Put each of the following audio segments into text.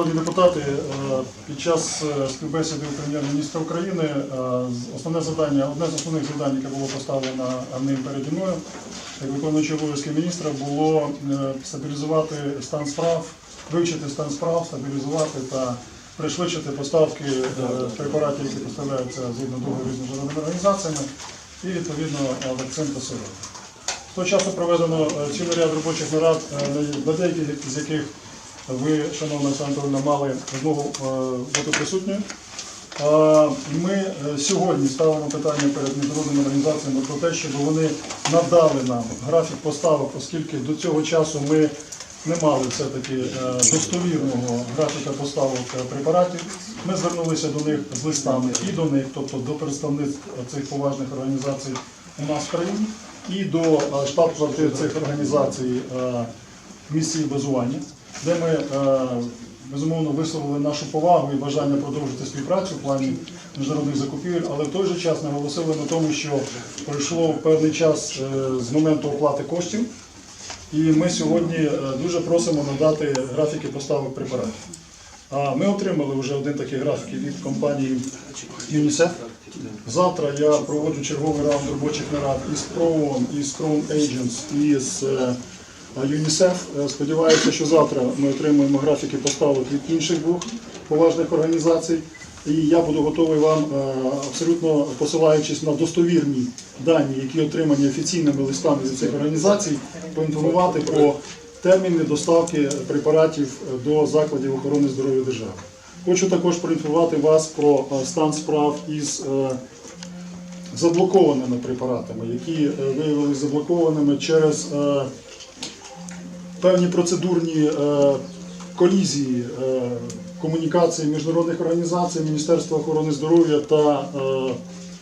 Шановні депутати, е, під час е, співбесіди у прем'єр-міністра України е, основне завдання, одне з основних завдань, яке було поставлено ним переді мною, як виконуючий обов'язки міністра, було стабілізувати стан справ, вивчити стан справ, стабілізувати та пришвидшити поставки препаратів, які поставляються згідно договору з міжнародними організаціями, і відповідно вакцин та сировин. Того часу проведено цілий ряд робочих нарад, на деяких з яких ви, шановна Анатольовна, мали змогу е, бути присутньою. Е, ми е, сьогодні ставимо питання перед міжнародними організаціями про те, щоб вони надали нам графік поставок, оскільки до цього часу ми не мали все-таки достовірного графіка поставок препаратів. Ми звернулися до них з листами і до них, тобто до представництв цих поважних організацій у нас в країні, і до штаб-квартир цих організацій їх базування, де ми е, безумовно висловили нашу повагу і бажання продовжити співпрацю в плані міжнародних закупівель, але в той же час наголосили на тому, що пройшло певний час е, з моменту оплати коштів, і ми сьогодні е, дуже просимо надати графіки поставок препаратів. А ми отримали вже один такий графік від компанії ЮНІСЕФ. Завтра я проводжу черговий раунд робочих нарад із ПРООН, із Crown Agents, і з е, ЮНІСЕФ. Е, Сподіваюся, що завтра ми отримаємо графіки поставок від інших двох поважних організацій. І я буду готовий вам, е, абсолютно посилаючись на достовірні дані, які отримані офіційними листами від цих організацій, поінформувати про терміни доставки препаратів до закладів охорони здоров'я держави. Хочу також проінформувати вас про е, стан справ із е, заблокованими препаратами, які е, виявилися заблокованими через е, певні процедурні е, колізії е, комунікації міжнародних організацій, Міністерства охорони здоров'я та е,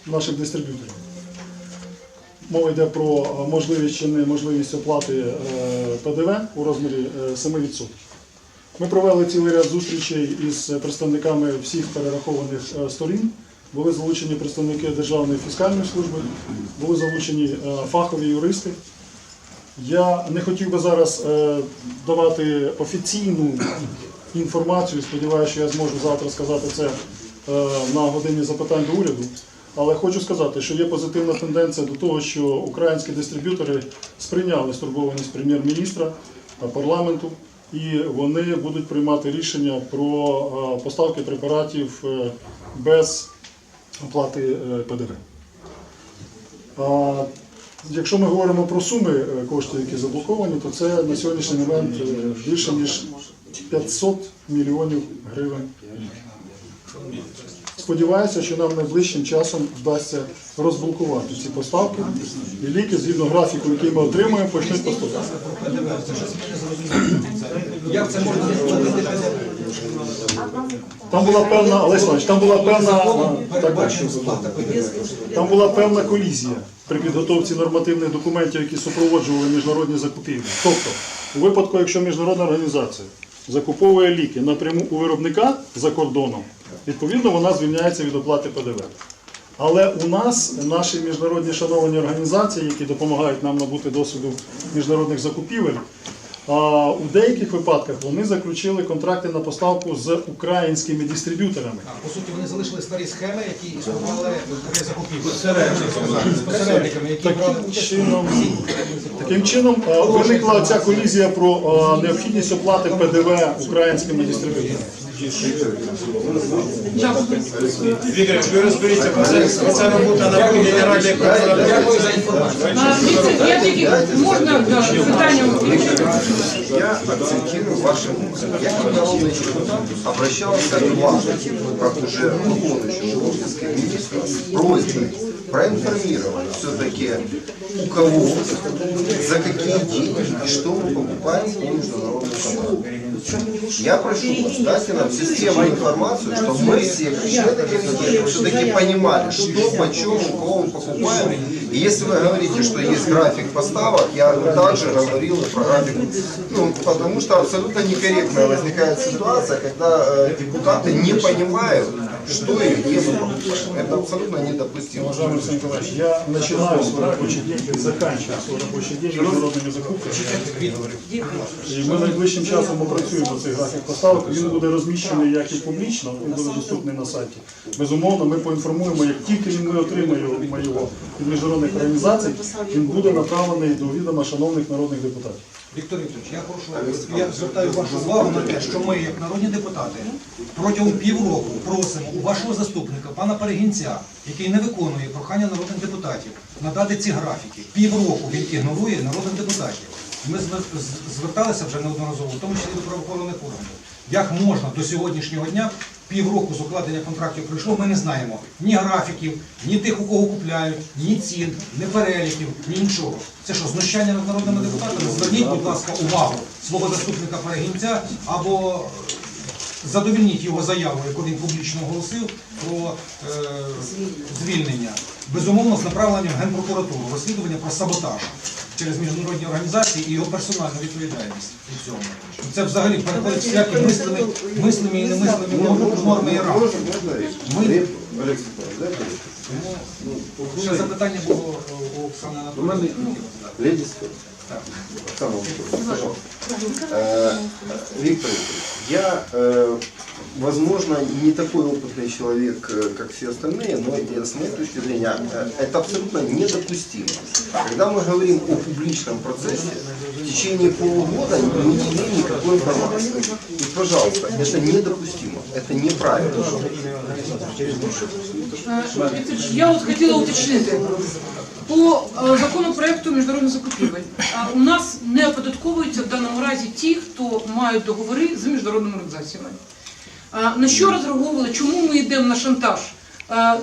наших дистриб'юторів. Мова йде про можливість чи неможливість оплати ПДВ у розмірі е, 7%. Ми провели цілий ряд зустрічей із представниками всіх перерахованих сторін. Були залучені представники Державної фіскальної служби, були залучені фахові юристи. Я не хотів би зараз е, давати офіційну інформацію. Сподіваюся, що я зможу завтра сказати це е, на годині запитань до уряду. Але хочу сказати, що є позитивна тенденція до того, що українські дистриб'ютори сприйняли стурбованість прем'єр-міністра та парламенту, і вони будуть приймати рішення про е, поставки препаратів е, без оплати е, ПДВ. Якщо ми говоримо про суми е, коштів, які заблоковані, то це на сьогоднішній момент е, більше ніж 500 мільйонів гривень. Сподіваюся, що нам найближчим часом вдасться розблокувати ці поставки і ліки згідно графіку, який ми отримуємо, почнуть поставляти. Як це можна Там була певна, Олесь Іванович, там була певна так, так, там була певна колізія при підготовці нормативних документів, які супроводжували міжнародні закупівлі. Тобто, у випадку, якщо міжнародна організація закуповує ліки напряму у виробника за кордоном, відповідно вона звільняється від оплати ПДВ. Але у нас наші міжнародні шановані організації, які допомагають нам набути досвіду міжнародних закупівель, у деяких випадках вони заключили контракти на поставку з українськими дистриб'юторами. По суті, вони залишили старі схеми, які існували при закупівлі. Таким чином, таким чином виникла ця колізія про необхідність оплати ПДВ українськими дистриб'юторами. Вікторович, ви розберіться, бо це, це робота на генеральній прокуратурі. Дякую за інформацію. А, Віктор, я тільки можна да, питання Я акцентирую ваши мысли. Я как народный депутат обращался к вам, как уже выполняющему обязанности министра, с просьбой проинформировать все-таки у кого, за какие деньги и что мы покупаем по международным контрактам. Я прошу вас, дайте нам системную информацию, чтобы мы все, как члены комитета, все-таки понимали, что, почем, у кого мы покупаем И если вы говорите, что есть график поставок, я также говорил и про график. Ну, потому что абсолютно некорректная возникает ситуация, когда э, депутаты не понимают, что и где мы покупаем. Это абсолютно недопустимо. Уважаемый Александр Николаевич, я начинаю свой рабочий день и заканчиваю свой рабочий день міжнародними закупками. І ми найближчим часом опрацюємо цей графік поставок. Він буде розміщений як і публічно, він буде доступний на сайті. Безумовно, ми поінформуємо, як тільки ми отримаємо його від міжнародних організацій, він буде направлений до відома шановних народних депутатів. Віктор Вікторович, я прошу, я звертаю вашу увагу на те, що ми, як народні депутати, протягом півроку просимо у вашого заступника, пана Перегінця, який не виконує прохання народних депутатів, надати ці графіки. Півроку він ігнорує народних депутатів. Ми звер- зверталися вже неодноразово, в тому числі до правоохоронних органів. Як можна до сьогоднішнього дня півроку з укладення контрактів пройшло, ми не знаємо ні графіків, ні тих, у кого купляють, ні цін, ні переліків, ні нічого. Це що, знущання над народними депутатами? Зверніть, будь ласка, увагу свого заступника перегінця або задовільніть його заяву, яку він публічно оголосив про е, звільнення. Безумовно, з направленням в Генпрокуратуру, розслідування про саботаж через міжнародні організації і його персональну відповідальність у цьому. Це взагалі переходить всякі мислимі, мислимі і немислимі норми- і рамки. Ми... Тому ще запитання було у Оксани Анатолійовни. Леди Так. Оксана Анатольевна, пожалуйста. Э, я, возможно, не такой опытный человек, э, как все остальные, но э, с моей точки зрения э, это абсолютно недопустимо. Когда мы говорим о публичном процессе, в течение полугода мы не имеем никакой информации. И, пожалуйста, это недопустимо, это неправильно. Е, Вікторович, я от хотіла уточнити. По е, законопроекту міжнародних закупівель е, у нас не оподатковуються в даному разі ті, хто мають договори з міжнародними організаціями. На що розраховували, чому ми йдемо на шантаж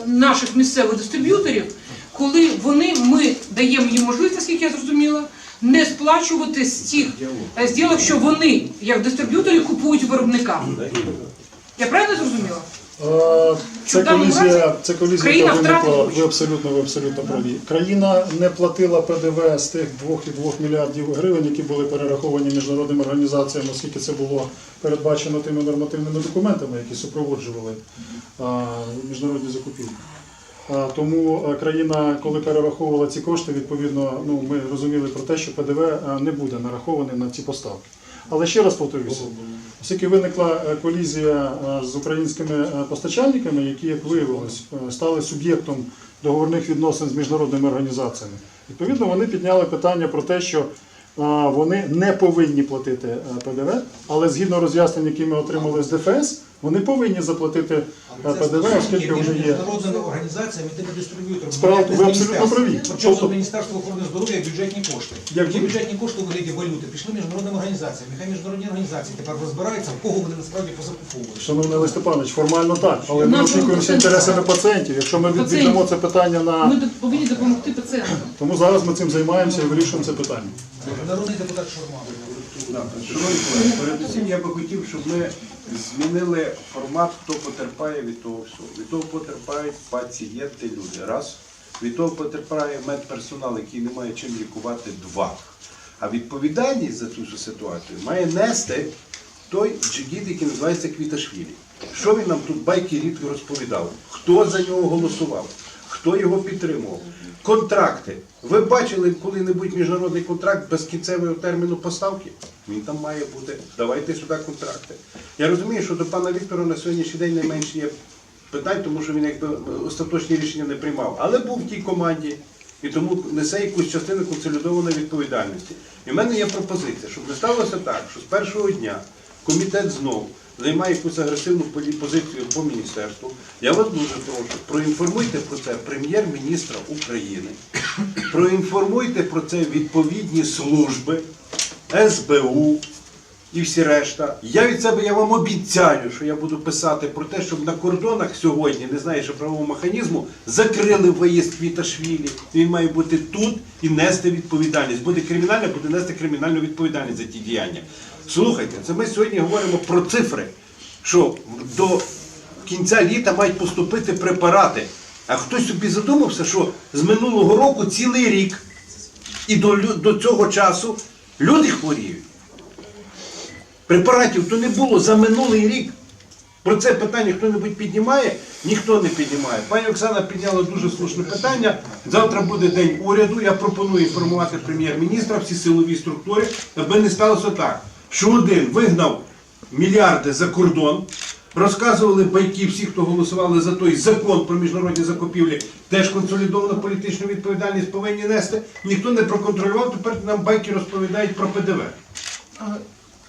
наших місцевих дистриб'юторів, коли вони, ми даємо їм можливість, наскільки я зрозуміла, не сплачувати з тих е, зділок, що вони, як дистриб'ютори, купують виробника. Я правильно зрозуміла? Е, Це колізія, це колізія, яка виникла, ви абсолютно, ви абсолютно праві. Країна не платила ПДВ з тих 2,2 мільярдів гривень, які були перераховані міжнародними організаціями, оскільки це було передбачено тими нормативними документами, які супроводжували міжнародні закупівлі. Тому країна, коли перераховувала ці кошти, відповідно, ну ми розуміли про те, що ПДВ не буде нарахований на ці поставки. Але ще раз повторюся, оскільки виникла е, колізія е, з українськими е, постачальниками, які, як виявилось, стали суб'єктом договорних відносин з міжнародними організаціями, відповідно, вони підняли питання про те, що вони не повинні платити ПДВ, але згідно роз'яснень, які ми отримали з ДФС, вони повинні заплатити е, Але це ПДВ, стосунки оскільки між вони є. міжнародними організаціями тими дистриб'юторами. Справа- Ніяк ви абсолютно праві. Причому Тобто- Міністерство охорони здоров'я і бюджетні кошти. Як Ті бюджетні кошти у вигляді валюти пішли міжнародним організаціям. Нехай міжнародні організації тепер розбираються, в кого вони насправді позакуповують. Шановний Олег Степанович, формально так, але ми Нам опікуємося пацієнти інтересами пацієнтів. Якщо ми Пацієнтів. це питання на Ми повинні допомогти пацієнтам. тому зараз ми цим займаємося і вирішуємо це питання. Народний депутат Шурма. Шановні колеги, передусім я би хотів, щоб ми змінили формат, хто потерпає від того всього. Від того потерпають пацієнти, люди. Раз. Від того потерпає медперсонал, який не має чим лікувати. Два. А відповідальність за цю ситуацію має нести той джигіт, який називається Квіташвілі. Що він нам тут байки рідко розповідав? Хто за нього голосував? Хто його підтримував? Контракти. Ви бачили коли-небудь міжнародний контракт без кінцевого терміну поставки? Він там має бути. Давайте сюди контракти. Я розумію, що до пана Віктора на сьогоднішній день найменше є питань, тому що він якби остаточні рішення не приймав. Але був в тій команді і тому несе якусь частину консолідованої відповідальності. І в мене є пропозиція, щоб не сталося так, що з першого дня комітет знов займає якусь агресивну позицію по міністерству. Я вас дуже прошу, проінформуйте про це прем'єр-міністра України, проінформуйте про це відповідні служби, СБУ і всі решта. Я від себе я вам обіцяю, що я буду писати про те, щоб на кордонах сьогодні, не знаючи правового механізму, закрили виїзд Квіташвілі. Він має бути тут і нести відповідальність. Буде кримінальна, буде нести кримінальну відповідальність за ті діяння. Слухайте, це ми сьогодні говоримо про цифри, що до кінця літа мають поступити препарати. А хтось собі задумався, що з минулого року цілий рік і до, до цього часу люди хворіють. Препаратів то не було за минулий рік. Про це питання хто-небудь піднімає, ніхто не піднімає. Пані Оксана підняла дуже слушне питання. Завтра буде день уряду. Я пропоную інформувати прем'єр-міністра, всі силові структури, аби не сталося так, що один вигнав мільярди за кордон, розказували байки всі, хто голосували за той закон про міжнародні закупівлі, теж консолідовану політичну відповідальність повинні нести. Ніхто не проконтролював, тепер нам байки розповідають про ПДВ.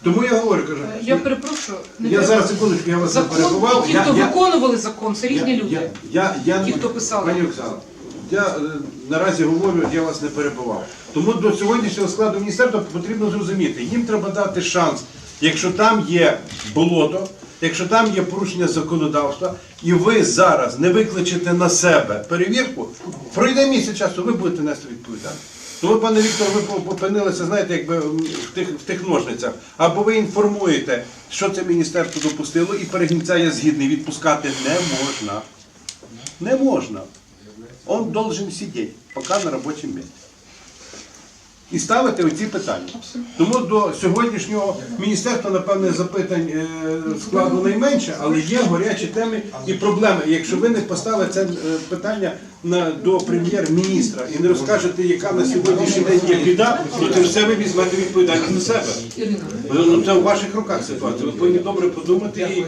Тому я говорю, кажу, е, Я перепрошую. не я зараз секундочку, я вас не перебував. ті, хто я- виконували закон, це різні я, люди. Я, я, я, Ті, хто писали. Пані Оксана, я е, наразі говорю, я вас не перебував. Тому до сьогоднішнього складу міністерства потрібно зрозуміти, їм треба дати шанс, якщо там є болото, якщо там є порушення законодавства, і ви зараз не викличете на себе перевірку, пройде місяць часу, ви будете нести відповідальність. Тому, пане Віктор, ви опинилися, знаєте, якби в тих, в тих ножницях. Або ви інформуєте, що це міністерство допустило, і перегінця я згідний відпускати не можна. Не можна. Он должен сидеть, поки на робочому місці. І ставити оці питання. Тому до сьогоднішнього міністерства, напевне, запитань е, складу найменше, але є гарячі теми і проблеми. Якщо ви не поставите це е, питання на, до прем'єр-міністра і не розкажете, яка на сьогоднішній день є біда, то це все ви візьмете відповідальність на себе. Ну, Це в ваших руках ситуація. Ви повинні добре подумати і